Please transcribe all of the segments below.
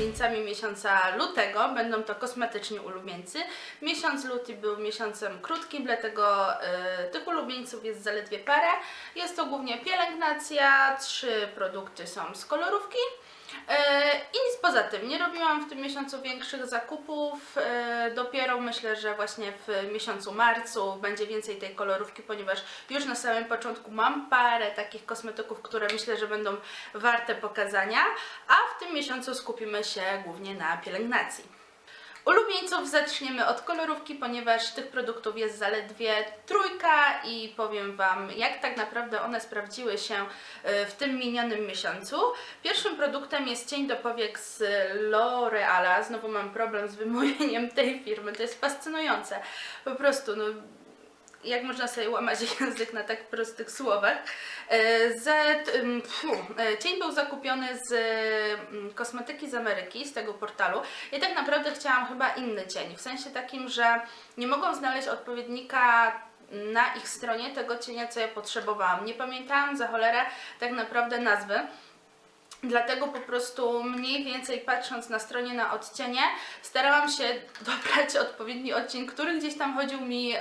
ulubieńcami miesiąca lutego. Będą to kosmetyczni ulubieńcy. Miesiąc luty był miesiącem krótkim, dlatego e, tych ulubieńców jest zaledwie parę. Jest to głównie pielęgnacja, trzy produkty są z kolorówki. E, I nic poza tym. Nie robiłam w tym miesiącu większych zakupów. E, Dopiero myślę, że właśnie w miesiącu marcu będzie więcej tej kolorówki, ponieważ już na samym początku mam parę takich kosmetyków, które myślę, że będą warte pokazania. A w tym miesiącu skupimy się głównie na pielęgnacji. Ulubieńców zaczniemy od kolorówki, ponieważ tych produktów jest zaledwie trójka i powiem Wam, jak tak naprawdę one sprawdziły się e, w tym minionym miesiącu. Pierwszym produktem jest cień do powiek z L'Oreala. Znowu mam problem z wymówieniem tej firmy, to jest fascynujące. Po prostu, no, jak można sobie łamać język na tak prostych słowach. E, Z, e, cień był zakupiony z ym, kosmetyki z Ameryki, z tego portalu. I tak naprawdę chciałam chyba inny cień, w sensie takim, że nie mogłam znaleźć odpowiednika na ich stronie tego cienia, co ja potrzebowałam. Nie pamiętałam za cholerę tak naprawdę nazwy. Dlatego po prostu mniej więcej patrząc na stronie na odcienie, starałam się dobrać odpowiedni odcień, który gdzieś tam chodził mi e,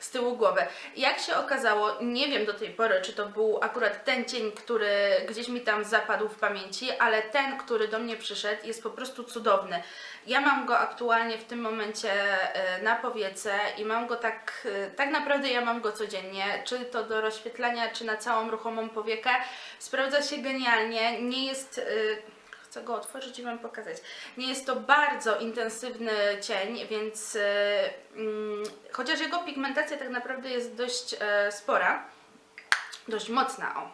z tyłu głowy. Jak się okazało, nie wiem do tej pory, czy to był akurat ten cień, który gdzieś mi tam zapadł w pamięci, ale ten, który do mnie przyszedł, jest po prostu cudowny. Ja mam go aktualnie w tym momencie e, na powiece i mam go tak, e, tak naprawdę ja mam go codziennie, czy to do rozświetlania, czy na całą ruchomą powiekę. Sprawdza się genialnie, nie jest... e, Chcę go otworzyć i Wam pokazać. Nie jest to bardzo intensywny cień, więc e, mm, chociaż jego pigmentacja tak naprawdę jest dość e, spora, dość mocna, o,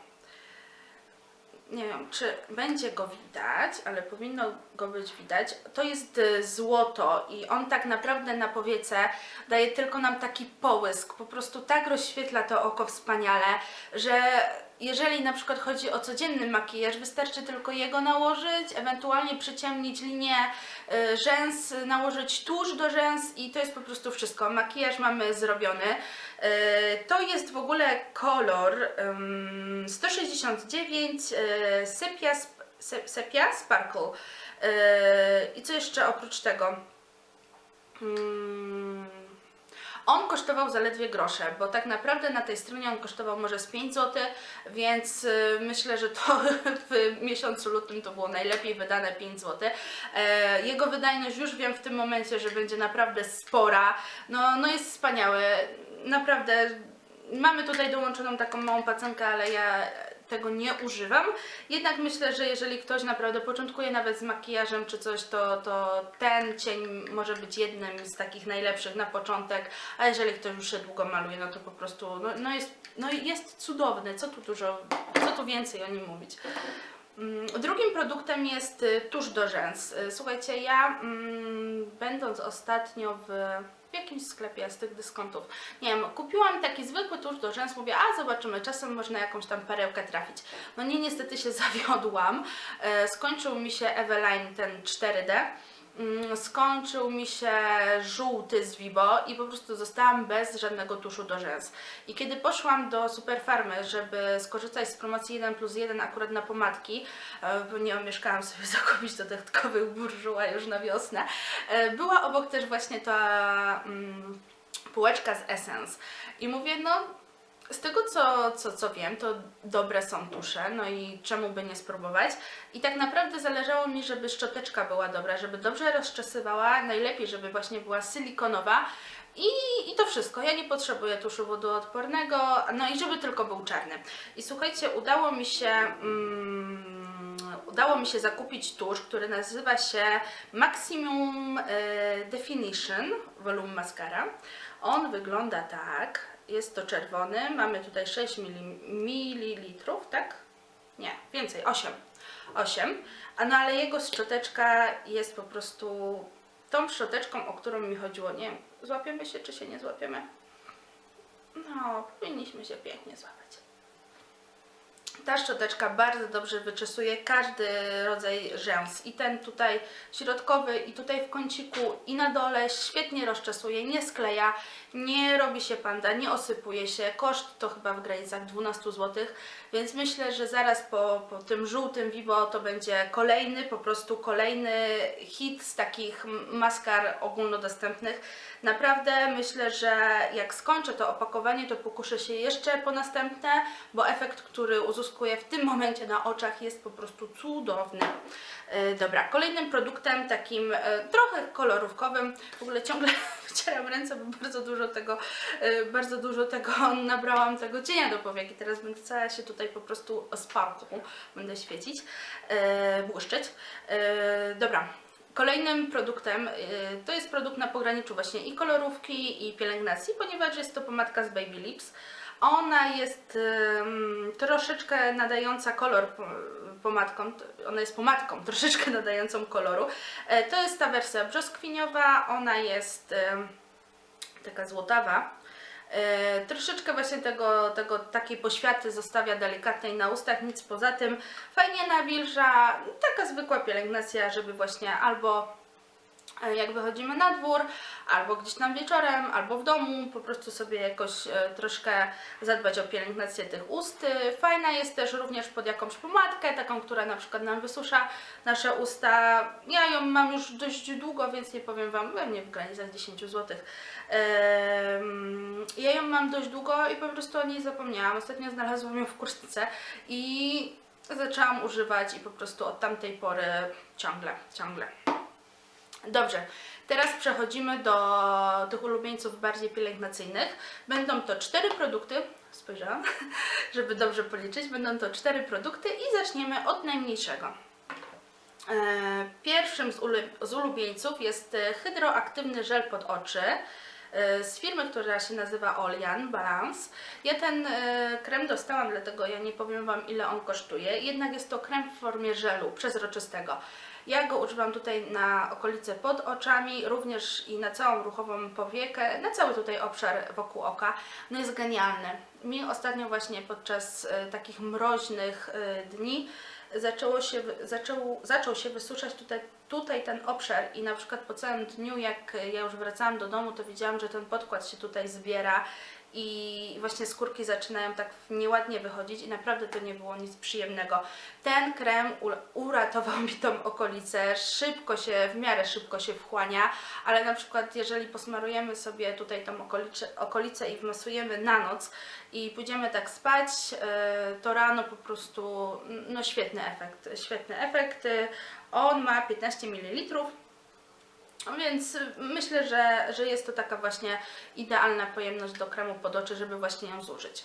nie wiem, czy będzie go widać, ale powinno go być widać. To jest y, złoto i on tak naprawdę na powiece daje tylko nam taki połysk. Po prostu tak rozświetla to oko wspaniale, że jeżeli na przykład chodzi o codzienny makijaż, wystarczy tylko jego nałożyć, ewentualnie przyciemnić linię y, rzęs, nałożyć tusz do rzęs i to jest po prostu wszystko. Makijaż mamy zrobiony. Y, To jest w ogóle kolor ym, 169 y, sepia, sepia Sparkle. I co jeszcze oprócz tego? On kosztował zaledwie grosze, bo tak naprawdę na tej stronie on kosztował może z 5 zł, więc y, myślę, że to w miesiącu lutym to było najlepiej wydane 5 zł. E, Jego wydajność już wiem w tym momencie, że będzie naprawdę spora. No, no jest wspaniały. Naprawdę mamy tutaj dołączoną taką małą pacenkę, ale ja tego nie używam. Jednak myślę, że jeżeli ktoś naprawdę początkuje nawet z makijażem czy coś, to, to ten cień może być jednym z takich najlepszych na początek, a jeżeli ktoś już się długo maluje, no to po prostu no, no jest, no jest cudowny. Co tu dużo, co tu więcej o nim mówić. Mm, Drugim produktem jest y, tusz do rzęs. Y, Słuchajcie, ja mm, będąc ostatnio w, w jakimś sklepie z tych dyskontów, nie wiem, kupiłam taki zwykły tusz do rzęs, mówię, a zobaczymy, czasem można jakąś tam perełkę trafić. No nie, niestety się zawiodłam. E, Skończył mi się Eveline ten 4D. Mm, Skończył mi się żółty z Vibo i po prostu zostałam bez żadnego tuszu do rzęs. I kiedy poszłam do Superfarmy, żeby skorzystać z promocji 1 plus 1 akurat na pomadki, e, bo nie omieszkałam sobie zakupić dodatkowych burżuła już na wiosnę, e, była obok też właśnie ta mm, półeczka z Essence. I mówię, no z tego co, co, co wiem, to dobre są tusze, no i czemu by nie spróbować. I tak naprawdę zależało mi, żeby szczoteczka była dobra, żeby dobrze rozczesywała, najlepiej, żeby właśnie była silikonowa. I, I to wszystko. Ja nie potrzebuję tuszu wodoodpornego, no i żeby tylko był czarny. I słuchajcie, udało mi się. Mm, udało mi się zakupić tusz, który nazywa się Maximum e, Definition Volume Mascara. On wygląda tak. Jest to czerwony. Mamy tutaj 6 ml, tak? Nie, więcej, 8. 8. A no ale jego szczoteczka jest po prostu tą szczoteczką, o którą mi chodziło. Nie wiem, złapiemy się czy się nie złapiemy? No, powinniśmy się pięknie złapać. Ta szczoteczka bardzo dobrze wyczesuje każdy rodzaj rzęs. I ten tutaj środkowy, i tutaj w kąciku, i na dole świetnie rozczesuje, nie skleja, nie robi się panda, nie osypuje się. Koszt to chyba w granicach 12 zł, więc myślę, że zaraz po, po tym żółtym Vivo to będzie kolejny, po prostu kolejny hit z takich maskar ogólnodostępnych. Naprawdę myślę, że jak skończę to opakowanie, to pokuszę się jeszcze po następne, bo efekt, który w tym momencie na oczach jest po prostu cudowny. E, Dobra, kolejnym produktem takim e, trochę kolorówkowym, w ogóle ciągle wycieram ręce, bo bardzo dużo tego, e, bardzo dużo tego nabrałam tego cienia do powiek i teraz będę cała się tutaj po prostu sparku, będę świecić, błyszczeć. Dobra, Kolejnym produktem to jest produkt na pograniczu właśnie i kolorówki i pielęgnacji, ponieważ jest to pomadka z Baby Lips. Ona jest ym, troszeczkę nadająca kolor po- pomadką, ona jest pomadką troszeczkę nadającą koloru. E, To jest ta wersja brzoskwiniowa, ona jest taka złotawa. E, troszeczkę właśnie tego, tego takiej poświaty zostawia delikatnej na ustach, nic poza tym. Fajnie nawilża, taka zwykła pielęgnacja, żeby właśnie albo jak wychodzimy na dwór, albo gdzieś tam wieczorem, albo w domu, po prostu sobie jakoś e, troszkę zadbać o pielęgnację tych ust. E, Fajna jest też również pod jakąś pomadkę, taką, która na przykład nam wysusza nasze usta. Ja ją mam już dość długo, więc nie powiem Wam, pewnie w granicach 10 zł. Ja ją mam dość długo i po prostu o niej zapomniałam. Ostatnio znalazłam ją w kurtce i zaczęłam używać i po prostu od tamtej pory ciągle, ciągle. Dobrze, teraz przechodzimy do tych ulubieńców bardziej pielęgnacyjnych. Będą to cztery produkty, spojrzałam, żeby dobrze policzyć. Będą to cztery produkty i zaczniemy od najmniejszego. E, Pierwszym z, ulu- z ulubieńców jest e, hydroaktywny żel pod oczy z firmy, która się nazywa Olian Balance. Ja ten e, krem dostałam, dlatego ja nie powiem Wam ile on kosztuje. Jednak jest to krem w formie żelu przezroczystego. Ja go używam tutaj na okolice pod oczami, również i na całą ruchową powiekę, na cały tutaj obszar wokół oka. No jest genialny. Mi ostatnio właśnie podczas e, takich mroźnych e, dni zaczęło się, zaczął, zaczął się wysuszać tutaj, tutaj ten obszar i na przykład po całym dniu, jak ja już wracałam do domu, to widziałam, że ten podkład się tutaj zbiera i właśnie skórki zaczynają tak nieładnie wychodzić i naprawdę to nie było nic przyjemnego. Ten krem uratował mi tą okolicę, szybko się, w miarę szybko się wchłania, ale na przykład jeżeli posmarujemy sobie tutaj tą okolicę, okolicę i wmasujemy na noc i pójdziemy tak spać, e, to rano po prostu, no świetny efekt, świetny efekt. On ma 15 ml. Więc myślę, że, że jest to taka właśnie idealna pojemność do kremu pod oczy, żeby właśnie ją zużyć.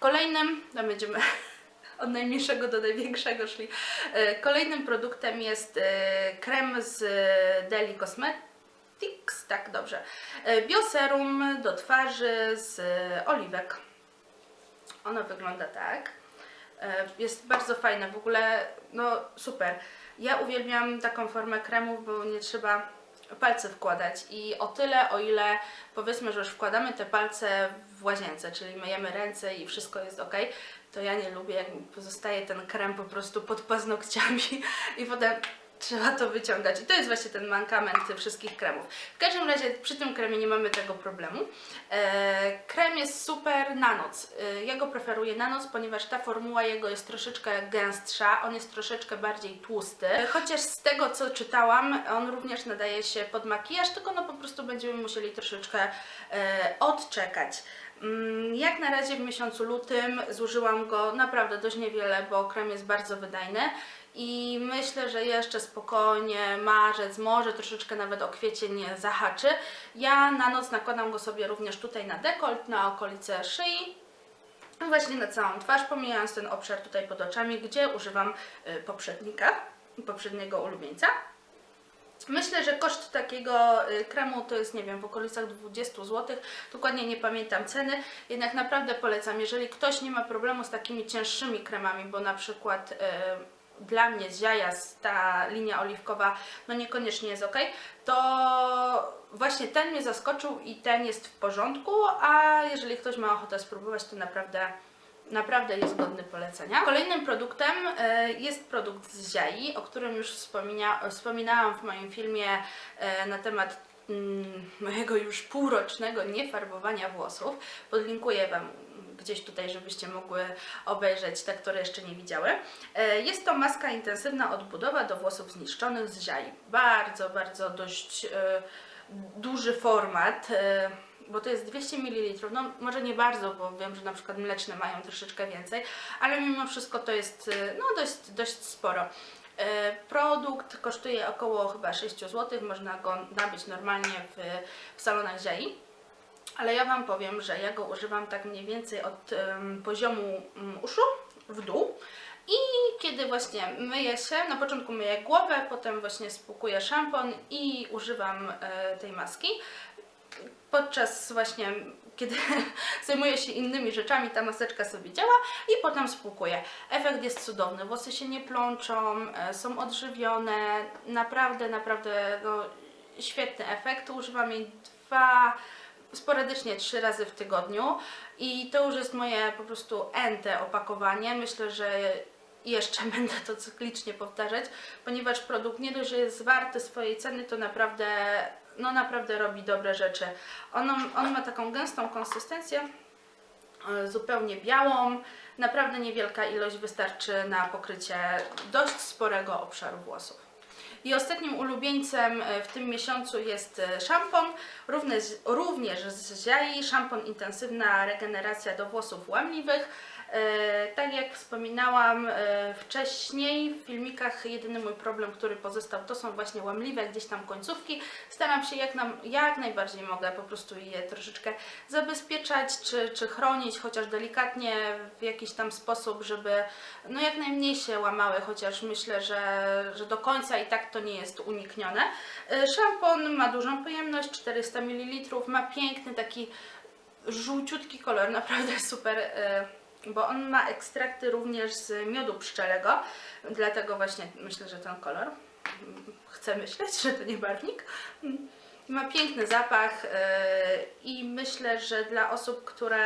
Kolejnym, no będziemy od najmniejszego do największego szli. E, Kolejnym produktem jest e, krem z Deli Cosmetics, tak dobrze. E, Bioserum do twarzy z oliwek. Ono wygląda tak. Jest bardzo fajne, w ogóle no super. Ja uwielbiam taką formę kremów, bo nie trzeba palce wkładać. I o tyle, o ile powiedzmy, że już wkładamy te palce w łazience, czyli myjemy ręce i wszystko jest ok, to ja nie lubię, jak pozostaje ten krem po prostu pod paznokciami i potem trzeba to wyciągać. I to jest właśnie ten mankament wszystkich kremów. W każdym razie przy tym kremie nie mamy tego problemu. E, krem jest super na noc. E, ja go preferuję na noc, ponieważ ta formuła jego jest troszeczkę gęstsza, on jest troszeczkę bardziej tłusty. E, Chociaż z tego co czytałam, on również nadaje się pod makijaż, tylko no po prostu będziemy musieli troszeczkę e, odczekać. Mm, Jak na razie w miesiącu lutym zużyłam go naprawdę dość niewiele, bo krem jest bardzo wydajny i myślę, że jeszcze spokojnie marzec, może troszeczkę nawet o kwiecień zahaczy. Ja na noc nakładam go sobie również tutaj na dekolt, na okolice szyi, właśnie na całą twarz, pomijając ten obszar tutaj pod oczami, gdzie używam y, poprzednika, poprzedniego ulubieńca. Myślę, że koszt takiego y, kremu to jest, nie wiem, w okolicach 20 zł. Dokładnie nie pamiętam ceny, jednak naprawdę polecam. Jeżeli ktoś nie ma problemu z takimi cięższymi kremami, bo na przykład y, dla mnie z ta linia oliwkowa no niekoniecznie jest ok, to właśnie ten mnie zaskoczył i ten jest w porządku, a jeżeli ktoś ma ochotę spróbować, to naprawdę Naprawdę jest godny polecenia. Kolejnym produktem e, jest produkt z Ziai, o którym już wspomina, wspominałam w moim filmie e, na temat mm, mojego już półrocznego niefarbowania włosów. Podlinkuję Wam gdzieś tutaj, żebyście mogły obejrzeć te, które jeszcze nie widziały. E, Jest to maska intensywna odbudowa do włosów zniszczonych z Ziai. Bardzo, bardzo dość e, duży format. e, bo to jest 200 ml, no może nie bardzo, bo wiem, że na przykład mleczne mają troszeczkę więcej, ale mimo wszystko to jest no dość, dość sporo. Produkt kosztuje około chyba 6 zł, można go nabyć normalnie w, w salonach Ziai. Ale ja Wam powiem, że ja go używam tak mniej więcej od em, poziomu mm, uszu w dół. I kiedy właśnie myję się, na początku myję głowę, potem właśnie spłukuję szampon i używam e, tej maski podczas właśnie, kiedy zajmuję się innymi rzeczami, ta maseczka sobie działa i potem spłukuję. Efekt jest cudowny, włosy się nie plączą, e, są odżywione, naprawdę, naprawdę no, świetny efekt. Używam jej dwa, sporadycznie trzy razy w tygodniu i to już jest moje po prostu ente opakowanie. Myślę, że jeszcze będę to cyklicznie powtarzać, ponieważ produkt nie dość, że jest warty swojej ceny, to naprawdę, no naprawdę robi dobre rzeczy. On, on ma taką gęstą konsystencję, e, zupełnie białą, naprawdę niewielka ilość wystarczy na pokrycie dość sporego obszaru włosów. I ostatnim ulubieńcem e, w tym miesiącu jest e, szampon, również, również z Ziai, szampon intensywna regeneracja do włosów łamliwych. E, Tak jak wspominałam e, wcześniej w filmikach, jedyny mój problem, który pozostał, to są właśnie łamliwe gdzieś tam końcówki. Staram się jak, nam, jak najbardziej mogę po prostu je troszeczkę zabezpieczać, czy, czy chronić, chociaż delikatnie w jakiś tam sposób, żeby no jak najmniej się łamały, chociaż myślę, że, że do końca i tak to nie jest uniknione. E, Szampon ma dużą pojemność, 400 ml, ma piękny taki żółciutki kolor, naprawdę super, bo on ma ekstrakty również z miodu pszczelego, dlatego właśnie myślę, że ten kolor. Chcę myśleć, że to nie barwnik. Ma piękny zapach e, i myślę, że dla osób, które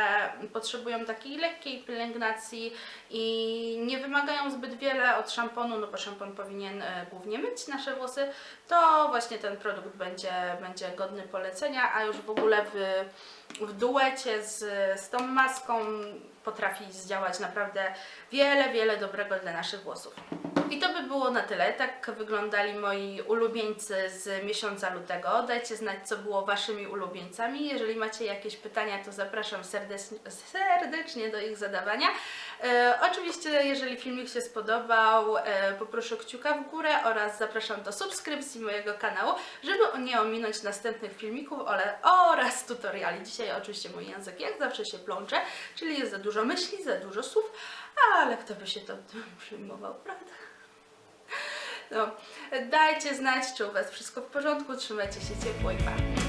potrzebują takiej lekkiej pielęgnacji i nie wymagają zbyt wiele od szamponu, no bo szampon powinien e, głównie myć nasze włosy, to właśnie ten produkt będzie, będzie godny polecenia, a już w ogóle w, w duecie z, z tą maską potrafi zdziałać naprawdę wiele, wiele dobrego dla naszych włosów. I to by było na tyle. Tak wyglądali moi ulubieńcy z miesiąca lutego. Dajcie znać, co było waszymi ulubieńcami. Jeżeli macie jakieś pytania, to zapraszam serdecznie, do ich zadawania. E, oczywiście, jeżeli filmik się spodobał, e, poproszę kciuka w górę oraz zapraszam do subskrypcji mojego kanału, żeby nie ominąć następnych filmików oraz tutoriali. Dzisiaj oczywiście mój język jak zawsze się plącze, czyli jest za dużo myśli, za dużo słów, ale kto by się to przyjmował, prawda? No, dajcie znać, czy u Was wszystko w porządku, trzymajcie się ciepło i pa.